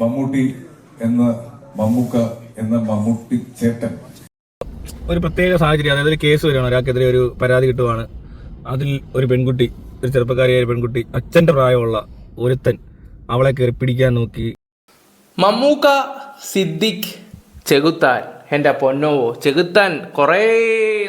മമ്മൂട്ടി എന്ന മമ്മൂക്ക എന്ന മമ്മൂട്ടി ചേട്ടൻ. ഒരു പ്രത്യേക സാഹചര്യം അതായത് ഒരു കേസ് വരികയാണ്. ഒരാൾക്കെതിരെ ഒരു പരാതി കിട്ടുവാണ്. അതിൽ ഒരു പെൺകുട്ടി ഒരു ചെറുപ്പക്കാരിയായ ഒരു പെൺകുട്ടി അച്ഛന്റെ പ്രായമുള്ള ഒരുത്തൻ അവളെ കയറി പിടിക്കാൻ നോക്കി. മമ്മൂക്ക സിദ്ദിഖ് ചെകുത്താൻ. എന്റെ പൊന്നോവോ ചെകുത്താൻ കുറേ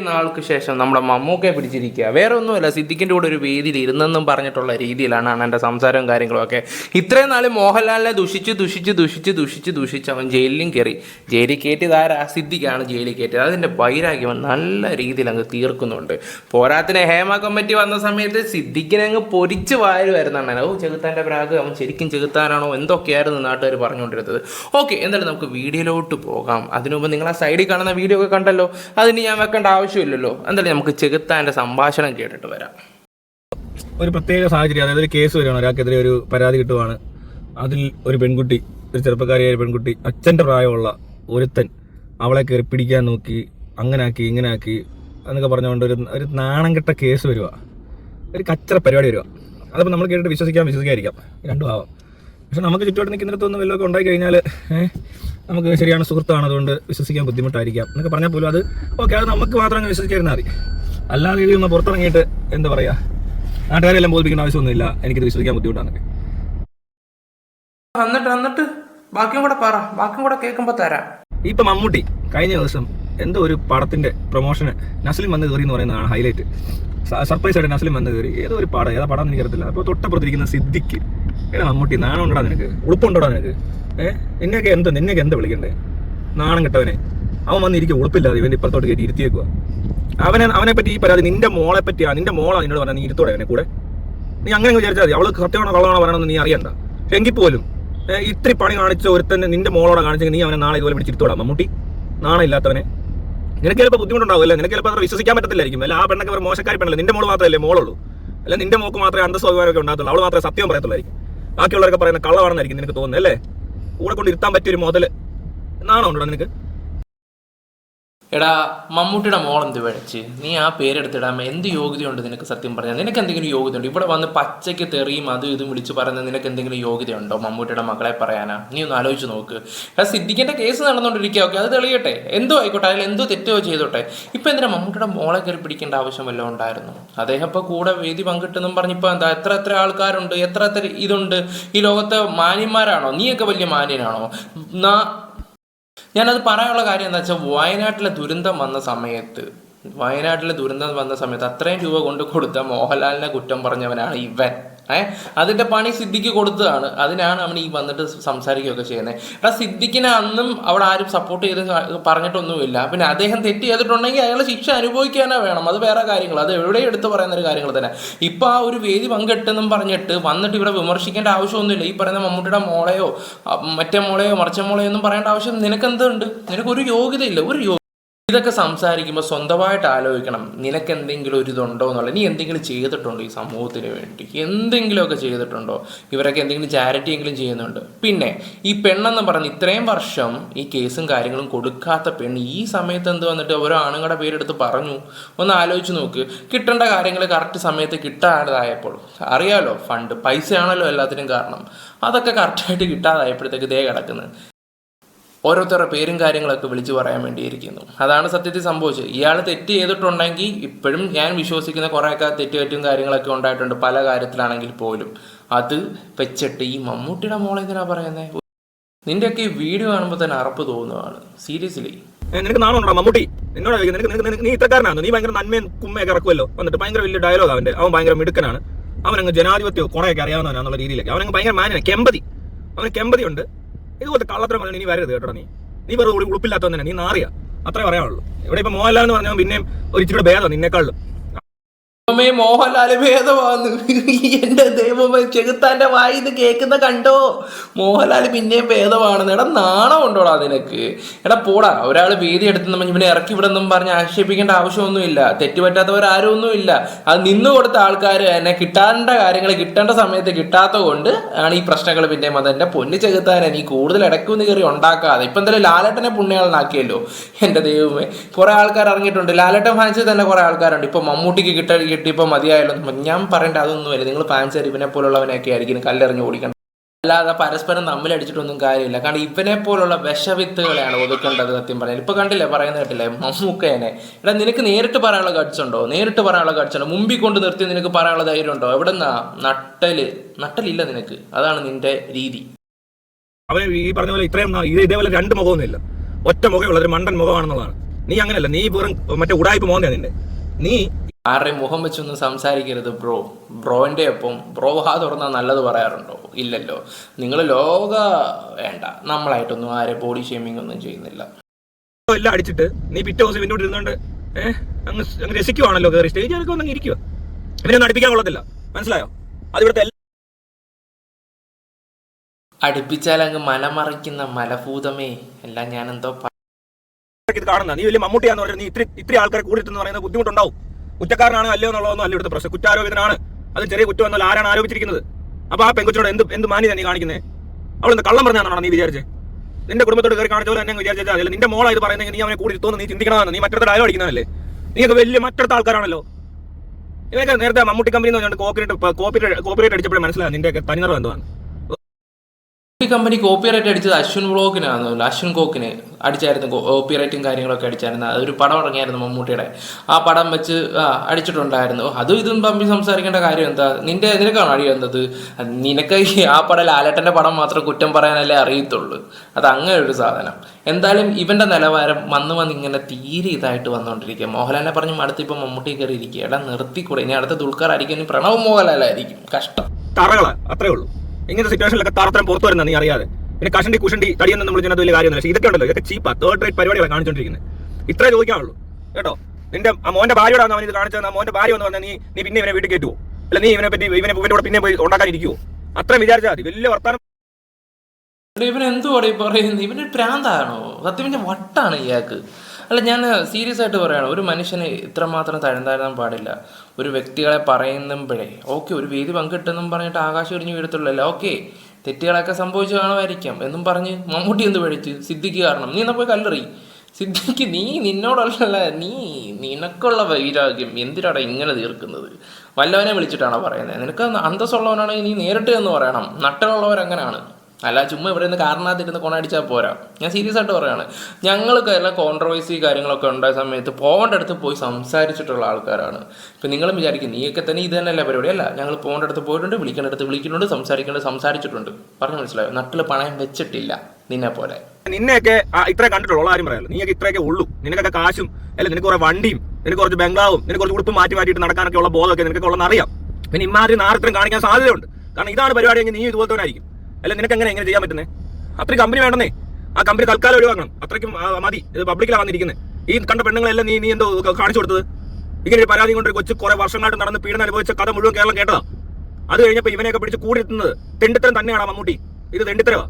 നാൾക്ക് ശേഷം നമ്മുടെ മമ്മൂക്കെ പിടിച്ചിരിക്കുക. വേറെ ഒന്നുമല്ല സിദ്ദിഖിന്റെ കൂടെ ഒരു വേദിയിൽ ഇരുന്നെന്നും പറഞ്ഞിട്ടുള്ള രീതിയിലാണ് എന്റെ സംസാരവും കാര്യങ്ങളും ഒക്കെ. ഇത്രയും നാൾ മോഹൻലാലിനെ ദുഷിച്ച് ദുഷിച്ച് ദുഷിച്ച് ദുഷിച്ച് ദുഷിച്ച് അവൻ ജയിലിലും കയറി. ജയിലിൽ കയറ്റിയത് ആരാ? സിദ്ദിഖാണ് ജയിലിൽ കയറ്റിയത്. അതിന്റെ വൈരാഗ്യം നല്ല രീതിയിൽ അങ്ങ് തീർക്കുന്നുണ്ട്. പോരാത്തിന് ഹേമ കമ്മിറ്റി വന്ന സമയത്ത് സിദ്ദിഖിനെ അങ്ങ് പൊരിച്ച് വാരുമായിരുന്നാണ് ഓ ചെകുത്താന്റെ പ്രാഗ് അവൻ ശരിക്കും ചെകുത്താനാണോ? എന്തൊക്കെയായിരുന്നു നാട്ടുകാർ പറഞ്ഞുകൊണ്ടിരുന്നത്? ഓക്കെ എന്തായാലും നമുക്ക് വീഡിയോയിലോട്ട് പോകാം. അതിനു മുമ്പ് ആ സൈഡിൽ കാണുന്ന വീഡിയോ ഒക്കെ കണ്ടല്ലോ അതിന് ഞാൻ വെക്കേണ്ട ആവശ്യമില്ലല്ലോ. എന്തായാലും നമുക്ക് ചെകുത്താന്റെ സംഭാഷണം കേട്ടിട്ട് വരാം. ഒരു പ്രത്യേക സാഹചര്യം അതായത് ഒരു കേസ് വരികയാണ്. ഒരാൾക്കെതിരെ ഒരു പരാതി കിട്ടുവാണ്. അതിൽ ഒരു പെൺകുട്ടി ഒരു ചെറുപ്പക്കാരിയായ ഒരു പെൺകുട്ടി അച്ഛന്റെ പ്രായമുള്ള ഒരുത്തൻ അവളെ കയറി പിടിക്കാൻ നോക്കി അങ്ങനെ ആക്കി ഇങ്ങനെ ആക്കി എന്നൊക്കെ പറഞ്ഞുകൊണ്ട് ഒരു ഒരു നാണം കെട്ട കേസ് വരിക. ഒരു കച്ചറ പരിപാടി വരിക. അതിപ്പോൾ നമ്മൾ കേട്ടിട്ട് വിശ്വസിക്കാൻ വിശ്വസിക്കാതിരിക്കാം. രണ്ടും ആവാം. പക്ഷെ നമുക്ക് ചുറ്റുവട്ടം നിൽക്കുന്നിടത്തൊന്നും വല്ലതൊക്കെ ഉണ്ടായി കഴിഞ്ഞാൽ നമുക്ക് ശരിയാണ് സുഹൃത്താണ് അതുകൊണ്ട് വിശ്വസിക്കാൻ ബുദ്ധിമുട്ടായിരിക്കാം. എന്നൊക്കെ പറഞ്ഞാൽ പോലും അത് ഓക്കെ അത് നമുക്ക് മാത്രം അങ്ങ് വിശ്വസിക്കാതിരുന്നാൽ മതി. അല്ലാതെ ഇതിൽ നിന്ന് പുറത്തിറങ്ങിയിട്ട് എന്താ പറയുക നാട്ടുകാരെല്ലാം ബോധിപ്പിക്കേണ്ട ആവശ്യമൊന്നുമില്ല. എനിക്കിത് വിശ്വസിക്കാൻ ബുദ്ധിമുട്ടാണ്. എന്നിട്ട് എന്നിട്ട് ബാക്കിയും കൂടെ പറ ബാക്കിയും കൂടെ കേൾക്കുമ്പോൾ തരാം. ഇപ്പൊ മമ്മൂട്ടി കഴിഞ്ഞ ദിവസം എന്തോ ഒരു പടത്തിന്റെ പ്രൊമോഷന് നസ്ലിം വന്ന് കയറി എന്ന് പറയുന്നതാണ് ഹൈലൈറ്റ് സർപ്രൈസ് ആയിട്ട് നസ്ലിം വന്ന് കയറി. ഏതോ ഒരു പടം ഏതാ പടം എനിക്ക് എനിക്കറിയത്തില്ല. അപ്പോൾ തൊട്ടപ്പുറത്തിരിക്കുന്ന സിദ്ദിഖ്. ഏടാ മമ്മൂട്ടി നാണം ഉണ്ടടാ നിനക്ക്? ഉളുപ്പുണ്ടോടാ നിനക്ക്? ഏഹ് നിന്നെയൊക്കെ എന്ത് നിന്നെയൊക്കെ എന്താ വിളിക്കണ്ടേ? നാണം കിട്ടവനെ. അവൻ വന്നിരിക്കും ഉളുപ്പില്ലാതെ ഇവന്റെ ഇപ്പുറത്തോട്ട് കയറ്റി ഇരുത്തിയേക്കുക അവനെ അവനെ പറ്റി ഈ പരാതി നിന്റെ മോളെ പറ്റിയാ നിന്റെ മോളാ നിന്നോട് പറഞ്ഞാൽ നീ ഇരുത്തോടെ അവനെ കൂടെ. നീ അങ്ങനെ വിചാരിച്ചാൽ മതി. അവൾ സത്യമാണോ കള്ളമാണോ പറയണമെന്ന് നീ അറിയണ്ട. എങ്കിൽ പോലും ഇത്തിരി പണി കാണിച്ച ഒരുത്തന്നെ നിന്റെ മോളോടെ കാണിച്ചെങ്കിൽ നീ അവനെ നാളെ ഇതുപോലെ പിടിച്ചിരുത്തോടാ മമ്മൂട്ടി. നാണം ഇല്ലാത്തവനെ നിനക്ക് ചിലപ്പോൾ ബുദ്ധിമുട്ടുണ്ടാവില്ല. നിനക്ക് ചിലപ്പോൾ അത്ര വിശ്വസിക്കാൻ പറ്റത്തില്ലായിരിക്കും. അല്ല ആ പെണ്ണൊക്കെ ഒരു മോശക്കാരി പെണ്ണല്ലേ? നിന്റെ മോൾ മാത്രമല്ലേ മോളുള്ളൂ? അല്ല നിന്റെ മോക്ക് മാത്രമേ അന്തസ്വാഭിമാനമൊക്കെ ഉണ്ടാകത്തുള്ളൂ. അവൾ മാത്രമേ സത്യം പറയത്തുള്ളായിരിക്കും. ബാക്കിയുള്ളവരൊക്കെ പറയുന്ന കള്ളമാണെന്നായിരിക്കും നിനക്ക് തോന്നുന്നത് അല്ലേ? കൂടെ കൊണ്ട് ഇരുത്താൻ പറ്റിയ ഒരു എന്നാണോ നാണം ഉണ്ടോ നിനക്ക്? എടാ മമ്മൂട്ടിയുടെ മോൾ എന്ത് വിളിച്ച് നീ ആ പേരെടുത്തിടാൻ എന്ത് യോഗ്യതയുണ്ട് നിനക്ക് സത്യം പറഞ്ഞാൽ? നിനക്ക് എന്തെങ്കിലും യോഗ്യത യോഗ്യതയുണ്ട്? ഇവിടെ വന്ന് പച്ചയ്ക്ക് തെറിയും അതും ഇതും വിളിച്ച് പറയുന്നത് നിനക്ക് എന്തെങ്കിലും യോഗ്യത ഉണ്ടോ മമ്മൂട്ടിയുടെ മകളെ പറയാനാ? നീ ഒന്ന് ആലോചിച്ച് നോക്ക്. എടാ സിദ്ദിഖിന്റെ കേസ് നടന്നുകൊണ്ടിരിക്കുക. ഓക്കെ അത് തെളിയട്ടെ. എന്തോ ആയിക്കോട്ടെ അതിൽ എന്തോ തെറ്റോ ചെയ്തോട്ടെ. ഇപ്പൊ എന്തിനാ മമ്മൂട്ടിയുടെ മോളെ കയറി പിടിക്കേണ്ട ആവശ്യം വല്ലതും ഉണ്ടായിരുന്നു? അദ്ദേഹം ഇപ്പൊ കൂടെ വേദി പങ്കിട്ടെന്നും പറഞ്ഞിപ്പോ എന്താ എത്ര എത്ര ആൾക്കാരുണ്ട് എത്ര എത്ര ഇതുണ്ട്. ഈ ലോകത്തെ മാന്യന്മാരാണോ? നീയൊക്കെ വലിയ മാന്യനാണോ? ഞാനത് പറയാനുള്ള കാര്യം എന്താ വെച്ചാൽ വയനാട്ടിലെ ദുരന്തം വന്ന സമയത്ത് വയനാട്ടിലെ ദുരന്തം വന്ന സമയത്ത് അത്രയും രൂപ കൊണ്ട് കൊടുത്ത മോഹൻലാലിനെ കുറ്റം പറഞ്ഞവനാണ് ഇവൻ. ഏ? അതിന്റെ പണി സിദ്ദിഖ് കൊടുത്തതാണ്. അതിനാണ് അവൻ ഈ വന്നിട്ട് സംസാരിക്കുകയൊക്കെ ചെയ്യുന്നത്. എടാ സിദ്ദിഖിനെ അന്നും അവിടെ ആരും സപ്പോർട്ട് ചെയ്ത് പറഞ്ഞിട്ടൊന്നുമില്ല. പിന്നെ അദ്ദേഹം തെറ്റ് ചെയ്തിട്ടുണ്ടെങ്കിൽ അയാൾ ശിക്ഷ അനുഭവിക്കാനേ വേണം. അത് വേറെ കാര്യങ്ങൾ. അത് എവിടെ എടുത്ത് പറയുന്ന ഒരു കാര്യങ്ങൾ തന്നെ. ഇപ്പൊ ആ ഒരു വേദി പങ്കെട്ടെന്നും പറഞ്ഞിട്ട് വന്നിട്ട് ഇവിടെ വിമർശിക്കേണ്ട ആവശ്യമൊന്നുമില്ല. ഈ പറയുന്ന മമ്മൂട്ടിയുടെ മോളെയോ മറ്റേ മോളെയോ മറിച്ച മോളെയോ ഒന്നും പറയേണ്ട ആവശ്യം നിനക്കെന്തുണ്ട്? നിനക്കൊരു യോഗ്യതയില്ല. ഒരു ഇതൊക്കെ സംസാരിക്കുമ്പോൾ സ്വന്തമായിട്ട് ആലോചിക്കണം. നിനക്ക് എന്തെങ്കിലും ഒരു ഇതുണ്ടോ എന്നുള്ളത്. നീ എന്തെങ്കിലും ചെയ്തിട്ടുണ്ടോ ഈ സമൂഹത്തിന് വേണ്ടി? എന്തെങ്കിലുമൊക്കെ ചെയ്തിട്ടുണ്ടോ? ഇവരൊക്കെ എന്തെങ്കിലും ചാരിറ്റി എങ്കിലും ചെയ്യുന്നുണ്ട്. പിന്നെ ഈ പെണ്ണെന്ന് പറഞ്ഞ് ഇത്രയും വർഷം ഈ കേസും കാര്യങ്ങളും കൊടുക്കാത്ത പെണ്ണ് ഈ സമയത്ത് എന്ത് വന്നിട്ട് ഓരോ ആണുങ്ങളുടെ പേരെടുത്ത് പറഞ്ഞു? ഒന്ന് ആലോചിച്ച് നോക്ക്. കിട്ടേണ്ട കാര്യങ്ങൾ കറക്റ്റ് സമയത്ത് കിട്ടാതായപ്പോൾ. അറിയാലോ ഫണ്ട് പൈസയാണല്ലോ എല്ലാത്തിനും കാരണം. അതൊക്കെ കറക്റ്റായിട്ട് കിട്ടാതായപ്പോഴത്തേക്ക് ദേ കിടക്കുന്നത് ഓരോരുത്തരുടെ പേരും കാര്യങ്ങളൊക്കെ വിളിച്ചു പറയാൻ വേണ്ടിയിരിക്കുന്നു. അതാണ് സത്യത്തിൽ സംഭവിച്ചത്. ഇയാൾ തെറ്റ് ചെയ്തിട്ടുണ്ടെങ്കിൽ ഇപ്പോഴും ഞാൻ വിശ്വസിക്കുന്ന കുറേയൊക്കെ തെറ്റുപറ്റും കാര്യങ്ങളൊക്കെ ഉണ്ടായിട്ടുണ്ട്. പല കാര്യത്തിലാണെങ്കിൽ പോലും. അത് വെച്ചിട്ട് ഈ മമ്മൂട്ടിയുടെ മോളെ എന്തിനാ പറയുന്നത് നിന്റെയൊക്കെ ഈ വീഡിയോ കാണുമ്പോൾ തന്നെ അറപ്പ് തോന്നുവാണ്. സീരിയസ്ലി. നിനക്ക് നാണുണ്ടോ മമ്മൂട്ടി. എന്നോട് നിനക്ക് നിനക്ക് നീ കാരണമാണ് നീ ഭയങ്കര നന്മയും കുമ്മയൊക്കെ ഇറക്കുമല്ലോ വന്നിട്ട് ഭയങ്കര വലിയ ഡയലോഗ് അവന്റെ. അവൻ ഭയങ്കര മിടുക്കനാണ്. അവനങ്ങ് ജനാധിപത്യം കുറെയൊക്കെ അറിയാവുന്നവനാണെന്നുള്ള രീതിയിലേക്ക്. അവനങ്ങ് ഭയങ്കര മാനാണ് കെമ്പതി. അവന് കെമ്പതി ഉണ്ട് ഇതുപോലത്തെ കള്ളത്തരം പറഞ്ഞു നീ വരരുത് കേട്ടോ നീ. നീ വെറുതെ ഉളി- ഉളുപ്പില്ലാത്തവൻ തന്നെ. നീ നാറിയ. അത്രേ പറയാനുള്ളൂ. ഇവിടെ ഇപ്പൊ മോഹൻലാൽ എന്ന് പറഞ്ഞാൽ പിന്നെയും ഒരു ഇച്ചിരി ഭേദം നിന്നെക്കാളും. ദൈവമേ മോഹൻലാൽ ഭേദമാന്ന് എന്റെ ദൈവമേ ചെകുത്താന്റെ ഇത് കേൾക്കുന്ന കണ്ടോ? മോഹൻലാൽ പിന്നെയും ഭേദമാണെന്ന്. എടാ നാണം ഉണ്ടോടാ നിനക്ക്? എടാ പോടാ. ഒരാൾ വേദി എടുത്ത് നമ്മൾ ഇവനെ ഇറക്കി വിടുന്നും പറഞ്ഞ് ആക്ഷേപിക്കേണ്ട ആവശ്യമൊന്നുമില്ല. തെറ്റുപറ്റാത്തവരാരും ഒന്നുമില്ല അത് നിന്നു കൊടുത്ത ആൾക്കാർ എന്നെ കിട്ടാണ്ട കാര്യങ്ങൾ കിട്ടേണ്ട സമയത്ത് കിട്ടാത്ത കൊണ്ട് ആണ് ഈ പ്രശ്നങ്ങൾ പിന്നെയും അത് എന്റെ പൊന്നു ചെകുത്താനെ നീ കൂടുതൽ ഇടയ്ക്കൊന്ന് കയറി ഉണ്ടാക്കാതെ. ഇപ്പൊ എന്തായാലും ലാലേട്ടനെ പുണ്യാളനാക്കിയല്ലോ. എന്റെ ദൈവമേ കുറെ ആൾക്കാർ ഇറങ്ങിയിട്ടുണ്ട്. ലാലേട്ടൻ ഫാൻസിൽ തന്നെ കുറെ ആൾക്കാരുണ്ട്. ഇപ്പൊ മമ്മൂട്ടിക്ക് കിട്ട കിട്ടിയപ്പോൾ മതിയായല്ലോ. ഞാൻ പറയേണ്ട അതൊന്നുമല്ല നിങ്ങൾ ഫാൻസ് ഇവനെ പോലുള്ളവനെയൊക്കെ ആയിരിക്കും കല്ലെറിഞ്ഞ് ഓടിക്കണം അല്ലാതെ പരസ്പരം തമ്മിലടിച്ചിട്ടൊന്നും കാര്യമില്ല. കാരണം ഇവനെ പോലുള്ള വിഷവിത്തുകളെയാണ് ഒതുക്കേണ്ടത് സത്യം പറയാൻ ഇപ്പൊ കണ്ടില്ലേ പറയുന്നത് കേട്ടില്ലേ മമ്മൂക്കേനെ. എടാ നിനക്ക് നേരിട്ട് പറയാനുള്ള ഗഡ്സ് ഉണ്ടോ? നേരിട്ട് പറയാനുള്ള ഗഡ്സ് ഉണ്ടോ? മുമ്പിൽ കൊണ്ട് നിർത്തി നിനക്ക് പറയാനുള്ള ധൈര്യം ഉണ്ടോ? എവിടെന്നാ? നട്ടൽ. നട്ടലില്ല നിനക്ക്. അതാണ് നിന്റെ രീതി. അവന് ഈ പറഞ്ഞ പോലെ ഇത്രയും ഇതേപോലെ രണ്ട് മുഖമൊന്നുമില്ല. ഒറ്റ മുഖമുള്ള ഒരു മണ്ടൻ മുഖമാണെന്നുള്ളതാണ്. നീ അങ്ങനെയല്ല. നീ വെറും മറ്റേ ഉടായ്പ മോന്നെയാണ് നിന്റെ നീ ആരുടെയും മുഖം വെച്ചൊന്നും സംസാരിക്കരുത്. ബ്രോ ബ്രോന്റെ ഒപ്പം ബ്രോ ഹാ തുറന്നാൽ നല്ലത് പറയാറുണ്ടോ? ഇല്ലല്ലോ. നിങ്ങൾ ലോക വേണ്ട. നമ്മളായിട്ടൊന്നും ആരെ ബോഡി ഷേമിംഗ് ഒന്നും ചെയ്യുന്നില്ല. എല്ലാം അടിച്ചിട്ട് നീ പിറ്റേ ദിവസം ഇവനോട് ഇരുന്നുകൊണ്ട് ഏഹ് അങ്ങ് അങ്ങ് രസിക്കുവാണല്ലോ കയറി സ്റ്റേജ് ഇറക്കി വന്നങ്ങ് ഇരിക്കുക ഇവനൊന്നും അടുപ്പിക്കാൻ കൊള്ളത്തില്ല. മനസ്സിലായോ? അതിവിടുത്തെ അടുപ്പിച്ചാൽ അങ്ങ് മലമറിക്കുന്ന മലഭൂതമേ. എല്ലാം ഞാനെന്തോ എന്തോ ഇത് കാണുന്ന നീ വലിയ മമ്മൂട്ടിയാന്ന് പറഞ്ഞാൽ നീ ഇത്ര ഇത്ര ആൾക്കാരെ കൂടിയിട്ടെന്ന് പറയുന്നത് ബുദ്ധിമുട്ടുണ്ടാവും. കുറ്റക്കാരനാണ് അല്ലയോ എന്നുള്ളതൊന്നും അല്ല ഇവിടുത്തെ പ്രശ്നം. കുറ്റാരോപിതനാണ്. അത് ചെറിയ കുറ്റം എന്നാൽ ആരാണ് ആരോപിച്ചിരിക്കുന്നത്? അപ്പൊ ആ പെങ്കുച്ചോട് എന്ത് എന്ത് മാന്യത നീ കാണിക്കുന്നത് അവൾ എന്ത് കള്ളം പറഞ്ഞാണോ നീ വിചാരിച്ചത് നിന്റെ കുടുംബത്തോട് കയറി കാണിച്ച എന്നെ വിചാരിച്ചാൽ അല്ല നിന്റെ മോളാ ഇത് പറയുന്നെങ്കിൽ നീ അവനെ കൂടി തോന്നുന്നു നീ ചിന്തിക്കണമെന്ന്. നീ മറ്റടുത്ത ഡയലോഗ് അടിക്കുന്നതല്ലേ? നീയൊക്കെ വലിയ മറ്റടുത്ത ആൾക്കാരാണല്ലോ. ഇവയൊക്കെ നേരത്തെ മമ്മൂട്ടി കമ്പനി എന്ന് പറഞ്ഞാൽ കോപ്പിറേറ്റ് കോപ്പിറേറ്റ് കോപ്പിറേറ്റ് അടിച്ചപ്പോഴേ മനസ്സിലായി നിന്റെ തനിനിറം എന്തുവാണ് ഈ കമ്പനി കോപ്പിറൈറ്റ് അടിച്ചത് അശ്വിൻ വ്ളോഗിനാണ് അശ്വിൻ കോക്കിന് അടിച്ചായിരുന്നു കോപ്പിറൈറ്റും കാര്യങ്ങളൊക്കെ അടിച്ചായിരുന്നു. അതൊരു പടം ഇറങ്ങിയായിരുന്നു മമ്മൂട്ടിയുടെ. ആ പടം വെച്ച് അടിച്ചിട്ടുണ്ടായിരുന്നു. അതും ഇതും തമ്മിൽ സംസാരിക്കേണ്ട കാര്യം എന്താ? നിന്റെ നിനക്കാണ് വന്നത്? നിനക്ക് ആ പടം ലാലേട്ടന്റെ പടം മാത്രം കുറ്റം പറയാനല്ലേ അറിയത്തുള്ളൂ. അത് അങ്ങനെ ഒരു സാധനം. എന്തായാലും ഇവന്റെ നിലവാരം വന്ന് വന്ന് ഇങ്ങനെ തീരെ ഇതായിട്ട് വന്നുകൊണ്ടിരിക്കുക മോഹൻലാലിനെ പറഞ്ഞ് അടുത്ത് ഇപ്പം മമ്മൂട്ടി കയറി ഇരിക്കുക എടാ നിർത്തിക്കൂടെ? ഇനി അടുത്ത ദുൽഖർ അടിക്കാനും പ്രണവ് മോഹൻലാലായിരിക്കും കഷ്ടം. അത്രേ ഉള്ളൂ. ഇങ്ങനത്തെ സിറ്റുവേഷനിലൊക്കെ തറത്തരം പുറത്തു വരുന്ന നീ അറിയാതെ. പിന്നെ കഷണ്ടി കുഷണ്ടി തടിയെന്ന് നമ്മൾ ചെയ്യുന്നത് വലിയ കാര്യമൊന്നുമില്ല. പക്ഷേ ഇതൊക്കെ ഉണ്ടല്ലോ ഇതൊക്കെ ചീപ്പാ തേർഡ് റേറ്റ് പരിപാടികളാണ് കാണിച്ചുകൊണ്ടിരിക്കുന്നത് ഇത്രേ ചോദിക്കാനുള്ളൂ കേട്ടോ? നിന്റെ മോന്റെ ഭാര്യയോടാണ് അവൻ ഇത് കാണിച്ചത് മോന്റെ ഭാര്യ എന്ന് പറഞ്ഞാൽ നീ നീ പിന്നെ ഇവനെ വീട്ടിൽ കയറ്റുവോ? അല്ല നീ ഇവനെ പറ്റി ഇവനെ ഇവന്റെ കൂടെ പിന്നെ പോയി ഉണ്ടാക്കാനിരിക്കുവോ അത്രയും വിചാരിച്ചാൽ മതി. വലിയ വർത്താനം. ഇവൻ എന്തുവാടെ പറയുന്നത് ഇവന് പ്രാന്താണോ? സത്യം വട്ടാണ് ഇയാൾക്ക്. അല്ല ഞാൻ സീരിയസ് ആയിട്ട് പറയുകയാണ് ഒരു മനുഷ്യന് ഇത്രമാത്രം തഴന്താഴ്ത്താൻ പാടില്ല. ഒരു വ്യക്തികളെ പറയുമ്പോഴേ ഓക്കെ ഒരു വേദി പങ്കിട്ടെന്നും പറഞ്ഞിട്ട് ആകാശം ഒരിഞ്ഞു വീഴത്തുള്ളല്ല? ഓക്കെ തെറ്റുകളൊക്കെ സംഭവിച്ചു കാണുമായിരിക്കാം. എന്നും പറഞ്ഞ് മമ്മൂട്ടി എന്ത് പഠിച്ച്? സിദ്ധിക്ക് കാരണം. നീ എന്നാ പോയി കല്ലെറി? സിദ്ധിക്ക് നീ നിന്നോടല്ല നീ നിനക്കുള്ള വൈരാഗ്യം എന്തിനാടാ ഇങ്ങനെ തീർക്കുന്നത്? വല്ലവനെ വിളിച്ചിട്ടാണോ പറയുന്നത് നിനക്ക് അന്തസ്സുള്ളവനാണെങ്കിൽ നീ നേരിട്ട് എന്ന് പറയണം. നട്ടലുള്ളവരങ്ങനെയാണ് അല്ല ചുമ്മാ ഇവിടെ നിന്ന് കാരണത്തിരുന്ന് കൊണടിച്ചാൽ പോരാ. ഞാൻ സീരിയസ് ആയിട്ട് പറയാണ്. ഞങ്ങൾക്ക് എല്ലാ കോൺട്രവേഴ്സി കാര്യങ്ങളൊക്കെ ഉണ്ടായ സമയത്ത് പോകേണ്ട അടുത്ത് പോയി സംസാരിച്ചിട്ടുള്ള ആൾക്കാരാണ്. ഇപ്പം നിങ്ങളും വിചാരിക്കും നീയൊക്കെ തന്നെ ഇത് തന്നെയല്ല പരിപാടി? അല്ല ഞങ്ങൾ പോകേണ്ട അടുത്ത് പോയിട്ടുണ്ട് വിളിക്കേണ്ട അടുത്ത് വിളിക്കുന്നുണ്ട് സംസാരിക്കേണ്ടത് സംസാരിച്ചിട്ടുണ്ട്. പറഞ്ഞു മനസ്സിലായോ? നട്ടിൽ പണയം വെച്ചിട്ടില്ല നിന്നെ പോലെ. നിന്നെയൊക്കെ ഇത്ര കണ്ടിട്ടുള്ള ആരും പറയാലോ. നീയൊക്കെ ഇത്രയൊക്കെ ഉള്ളൂ. നിനക്കൊക്കെ കാശും അല്ല നിനക്ക് കുറെ വണ്ടിയും നിനക്ക് കുറച്ച് ബംഗ്ലാവും നിനക്ക് കുറച്ച് ഉടുപ്പ് മാറ്റി മാറ്റിയിട്ട് നടക്കാനൊക്കെ ഉള്ള ബോധമൊക്കെ നിനക്കൊക്കെ ഉള്ളതെന്ന് അറിയാം. പിന്നെ ഇമാതിരി നാരത്രം കാണിക്കാൻ സാധ്യതയുണ്ട്. കാരണം ഇതാണ് പരിപാടി ഇതുപോലെ നീ ഇതുപോലത്തവനായിരിക്കും അല്ല നിനക്ക് എങ്ങനെ എങ്ങനെ ചെയ്യാൻ പറ്റുന്നത് അത്രയും കമ്പനി വേണമെന്നേ ആ കമ്പനി തൽക്കാലം ഒഴിവാക്കണം. അത്രയ്ക്കും മതി. പബ്ലിക്കിലാണ് വന്നിരിക്കുന്നത് ഈ കണ്ട പെണ്ണുങ്ങളെല്ലാം നീ നീ എന്തോ കാണിച്ചു കൊടുത്തത്? ഇങ്ങനെ ഒരു പരാതി കൊണ്ട് കൊച്ചു കുറെ വർഷങ്ങളായിട്ട് നടന്ന് പീഡനം അനുഭവിച്ച കഥ മുഴുവൻ കേരളം കേട്ടതാ. അത് കഴിഞ്ഞപ്പോൾ ഇവനെയൊക്കെ പിടിച്ച് കൂടി എത്തുന്നത് തെണ്ടിത്തരം തന്നെയാണ് മമ്മൂട്ടി. ഇത് തെണ്ടിത്തരവാ.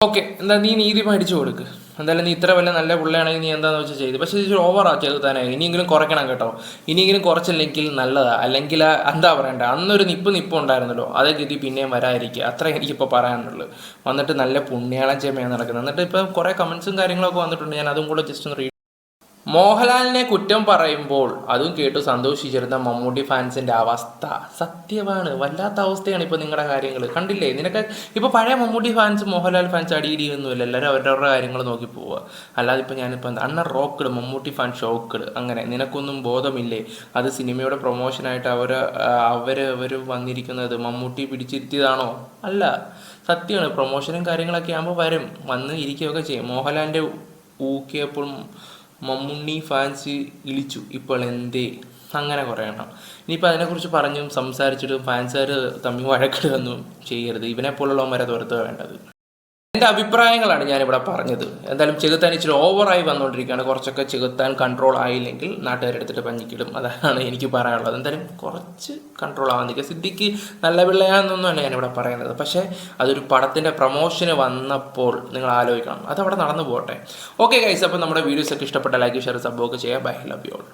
ഓക്കെ എന്താ നീ നീതി മേടിച്ചു കൊടുക്ക്. എന്തായാലും നീ ഇത്ര വല്ല നല്ല പിള്ളയാണെങ്കിൽ നീ എന്താണെന്ന് വെച്ചാൽ ചെയ്ത്. പക്ഷേ ഇത് ഓവറാ തന്നെ ഇനിയെങ്കിലും കുറയ്ക്കണം കേട്ടോ. ഇനിയെങ്കിലും കുറച്ചില്ലെങ്കിൽ നല്ലതാ. അല്ലെങ്കിൽ എന്താ പറയണ്ട? അന്നൊരു നിപ്പ് നിപ്പ് ഉണ്ടായിരുന്നല്ലോ. അതേ ഗതി പിന്നെയും വരാതിരിക്കുക. അത്ര എനിക്കിപ്പോൾ പറയാനുള്ളൂ. വന്നിട്ട് നല്ല പുണ്യാളം ചെമ്മയാണ് നടക്കുന്നത്. എന്നിട്ട് ഇപ്പം കുറേ കമൻസും കാര്യങ്ങളൊക്കെ വന്നിട്ടുണ്ട്. ഞാൻ അതും കൂടെ ജസ്റ്റ് ഒന്ന് റീഡ് മോഹൻലാലിനെ കുറ്റം പറയുമ്പോൾ അതും കേട്ടു സന്തോഷിച്ചിരുന്ന മമ്മൂട്ടി ഫാൻസിന്റെ അവസ്ഥ സത്യമാണ്. വല്ലാത്ത അവസ്ഥയാണ് ഇപ്പൊ നിങ്ങളുടെ കാര്യങ്ങൾ കണ്ടില്ലേ? നിനക്ക് ഇപ്പൊ പഴയ മമ്മൂട്ടി ഫാൻസ് മോഹൻലാൽ ഫാൻസ് അടിയിടിയൊന്നുമില്ല. എല്ലാവരും അവരവരുടെ കാര്യങ്ങൾ നോക്കി പോവുക. അല്ലാതെ ഇപ്പൊ ഞാനിപ്പോൾ എന്താ അണ്ണ റോക്കഡ് മമ്മൂട്ടി ഫാൻ ഷോക്കഡ് അങ്ങനെ നിനക്കൊന്നും ബോധമില്ലേ? അത് സിനിമയുടെ പ്രൊമോഷനായിട്ട് അവർ അവർ അവർ വന്നിരിക്കുന്നത് മമ്മൂട്ടി പിടിച്ചിരുത്തിയതാണോ? അല്ല. സത്യമാണ്. പ്രൊമോഷനും കാര്യങ്ങളൊക്കെ ആകുമ്പോൾ വരും. വന്ന് ഇരിക്കുകയൊക്കെ ചെയ്യും. മോഹൻലാലിന്റെ ഊക്കിയപ്പോൾ മമ്മൂണ്ണി ഫാൻസ് ഇളിച്ചു. ഇപ്പോൾ എന്തേ? അങ്ങനെ കുറേ എണ്ണം. ഇനിയിപ്പോൾ അതിനെക്കുറിച്ച് പറഞ്ഞും സംസാരിച്ചിട്ടും ഫാൻസുകാർ തമ്മിൽ വഴക്കിടുകയൊന്നും ചെയ്യരുത്. ഇവനെപ്പോലുള്ളവന്മാരെ തുരത്തുക വേണ്ടത്. എന്റെ അഭിപ്രായങ്ങളാണ് ഞാനിവിടെ പറഞ്ഞത്. എന്തായാലും ചെകുത്താൻ ഇച്ചിരി ഓവറായി വന്നുകൊണ്ടിരിക്കുകയാണ് കുറച്ചൊക്കെ ചെകുത്താൻ കൺട്രോൾ ആയില്ലെങ്കിൽ നാട്ടുകാരെടുത്തിട്ട് പഞ്ഞിക്കിടും. അതാണ് എനിക്ക് പറയാനുള്ളത്. എന്തായാലും കുറച്ച് കൺട്രോൾ ആവാൻ നിൽക്കുക. സിദ്ധിക്ക് നല്ല പിള്ളയാണെന്നൊന്നുമല്ല ഞാനിവിടെ പറയുന്നത്. പക്ഷേ അതൊരു പടത്തിന്റെ പ്രൊമോഷന് വന്നപ്പോൾ നിങ്ങൾ ആലോചിക്കണം. അതവിടെ നടന്നു പോകട്ടെ. ഓക്കെ ഗൈസ് അപ്പോൾ നമ്മുടെ വീഡിയോസ് ഒക്കെ ഇഷ്ടപ്പെട്ട ലൈക്ക് ഷെയർ സംഭവമൊക്കെ ചെയ്യാം ബൈ ലവ് യു ഓൾ